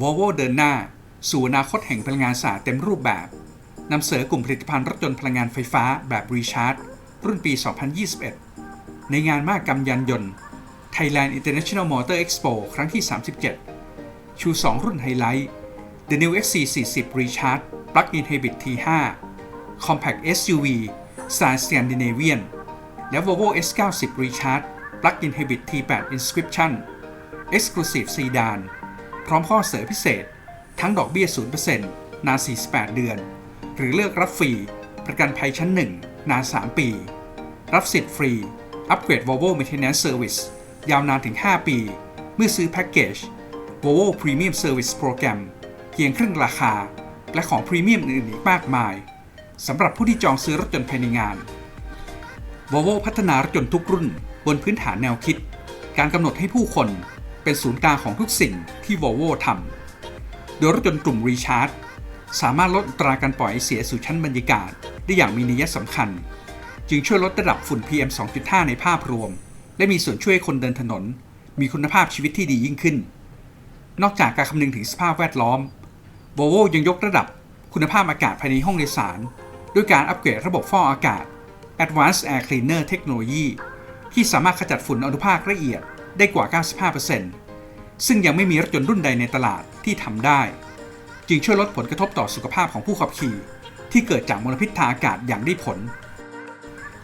Volvo เดินหน้า สู่อนาคตแห่งพลังงานสะอาดเต็มรูปแบบนำเสนอกลุ่มผลิตภัณฑ์รถยนต์พลังงานไฟฟ้าแบบรีชาร์จรุ่นปี 2021 ในงานมากกรรมยานยนต์ Thailand International Motor Expo ครั้งที่ 37 ชู 2 รุ่นไฮไลท์ The New XC40 Recharge Plug-in Hybrid T5 Compact SUV Style Scandinavian และ Volvo S90 Recharge Plug-in Hybrid T8 Inscription Exclusive Sedan พร้อมข้อเสนอพิเศษ ทั้งดอกเบี้ย 0%นาน 48 เดือน หรือเลือกรับฟรี ประกันภัยชั้น 1 นาน 3 ปี รับสิทธิ์ฟรี อัปเกรด Volvo Maintenance Service ยาวนานถึง 5 ปี เมื่อซื้อแพ็กเกจ Volvo Premium Service Program เพียงครึ่งราคา และของพรีเมียมอื่นๆอีกมากมายสำหรับผู้ที่จองซื้อรถยนต์ภายในงาน Volvo พัฒนารถยนต์ทุกรุ่น บนพื้นฐานแนวคิด การกำหนดให้ผู้คน เป็นศูนย์กลางของทุกสิ่งที่ Volvo ทำ โดยรถยนต์กลุ่ม Recharge สามารถลดอัตราการปล่อยไอเสียสู่ชั้นบรรยากาศ ได้อย่างมีนัยสำคัญ จึงช่วยลดระดับฝุ่น PM 2.5 ในภาพรวม และมีส่วนช่วยให้คนเดินถนน มีคุณภาพชีวิตที่ดียิ่งขึ้น นอกจากการคำนึงถึงสภาพแวดล้อม Volvo ยังยกระดับคุณภาพอากาศภายในห้องโดยสาร ด้วยการอัปเกรดระบบฟอกอากาศ Advanced Air Cleaner Technology ที่สามารถขจัดฝุ่นอนุภาคละเอียด ได้กว่า 95%ซึ่งยังไม่มีรถยนต์รุ่นใดในตลาดที่ทำได้ จึงช่วยลดผลกระทบต่อสุขภาพของผู้ขับขี่ ที่เกิดจากมลพิษทางอากาศอย่างได้ผล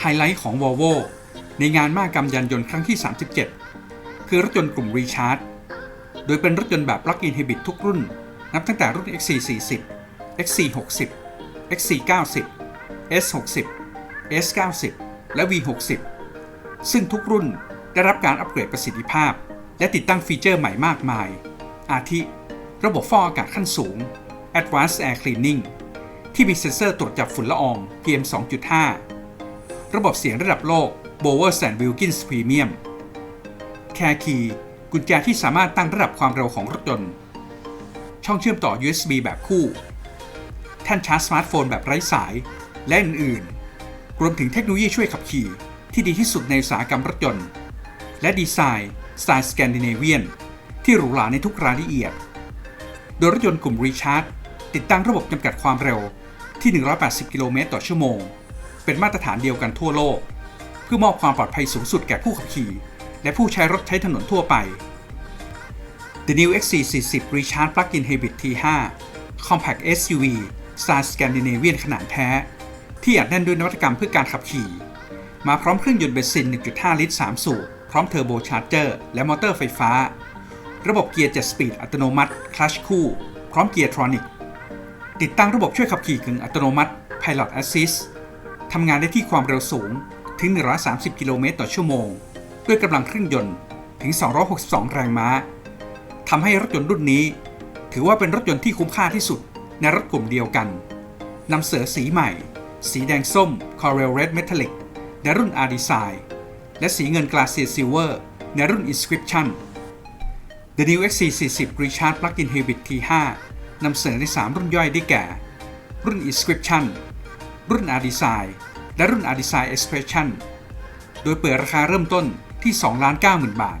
ไฮไลท์ของ Volvo ในงานมากรรมยานยนต์ครั้งที่ 37 คือรถยนต์กลุ่ม Recharge โดยเป็นรถยนต์แบบ Plug-in Hybrid ทุกรุ่น นับตั้งแต่รุ่น XC40 XC60 XC90 S60 S90 และ V60 ซึ่งทุกรุ่น ได้รับการอัปเกรดประสิทธิภาพ และติดตั้งฟีเจอร์ใหม่มากมาย อาทิ ระบบฟอกอากาศขั้นสูง Advanced Air Cleaning ที่มีเซ็นเซอร์ตรวจจับฝุ่นละออง PM 2.5 ระบบเสียงระดับโลก Bowers Wilkins Premium Care Key กุญแจที่สามารถตั้งระดับความเร็วของรถยนต์ ช่องเชื่อมต่อ USB แบบคู่ แท่นชาร์จสมาร์ทโฟนแบบไร้สาย และอื่นๆ รวมถึงเทคโนโลยีช่วยขับขี่ที่ดีที่สุดในอุตสาหกรรมรถยนต์ และดีไซน์สไตล์สแกนดิเนเวียนที่หรูหราในทุกรายละเอียด โดยรถยนต์กลุ่ม Recharge ติดตั้งระบบจำกัดความเร็วที่ 180 กิโลเมตรต่อชั่วโมง เป็นมาตรฐานเดียวกันทั่วโลก เพื่อมอบความปลอดภัยสูงสุดแก่ผู้ขับขี่ และผู้ใช้รถใช้ถนนทั่วไป The New XC40 Recharge Plug-in Hybrid T5 Compact SUV Style Scandinavian ขนาดแท้ ที่อัดแน่นด้วยนวัตกรรมเพื่อการขับขี่ มาพร้อมเครื่องยนต์เบนซิน 1.5 ลิตร 3 สูบ พร้อมเทอร์โบชาร์เจอร์และมอเตอร์ไฟฟ้า ระบบเกียร์ 7 สปีดอัตโนมัติ คลัชคู่ พร้อมเกียร์ทรอนิก ติดตั้งระบบช่วยขับขี่กึ่งอัตโนมัติ Pilot Assist ทำงานได้ที่ความเร็วสูงถึง 130 กิโลเมตรต่อชั่วโมง ด้วยกำลังเครื่องยนต์ถึง 262 แรงม้า ทำให้รถยนต์รุ่นนี้ ถือว่าเป็นรถยนต์ที่คุ้มค่าที่สุดในรถกลุ่มเดียวกัน นำเสือสีใหม่ สีแดงส้ม Coral Red Metallic ในรุ่น R Design และสีเงินกลาเซียซิลเวอร์ในรุ่น Inscription The New XC40 Recharge Plug-in Hybrid T5 นำเสนอใน 3 รุ่นย่อยได้แก่ รุ่น Inscription รุ่น R Design และรุ่น R Design Expression โดยเปิดราคาเริ่มต้นที่ 2,90,000 บาท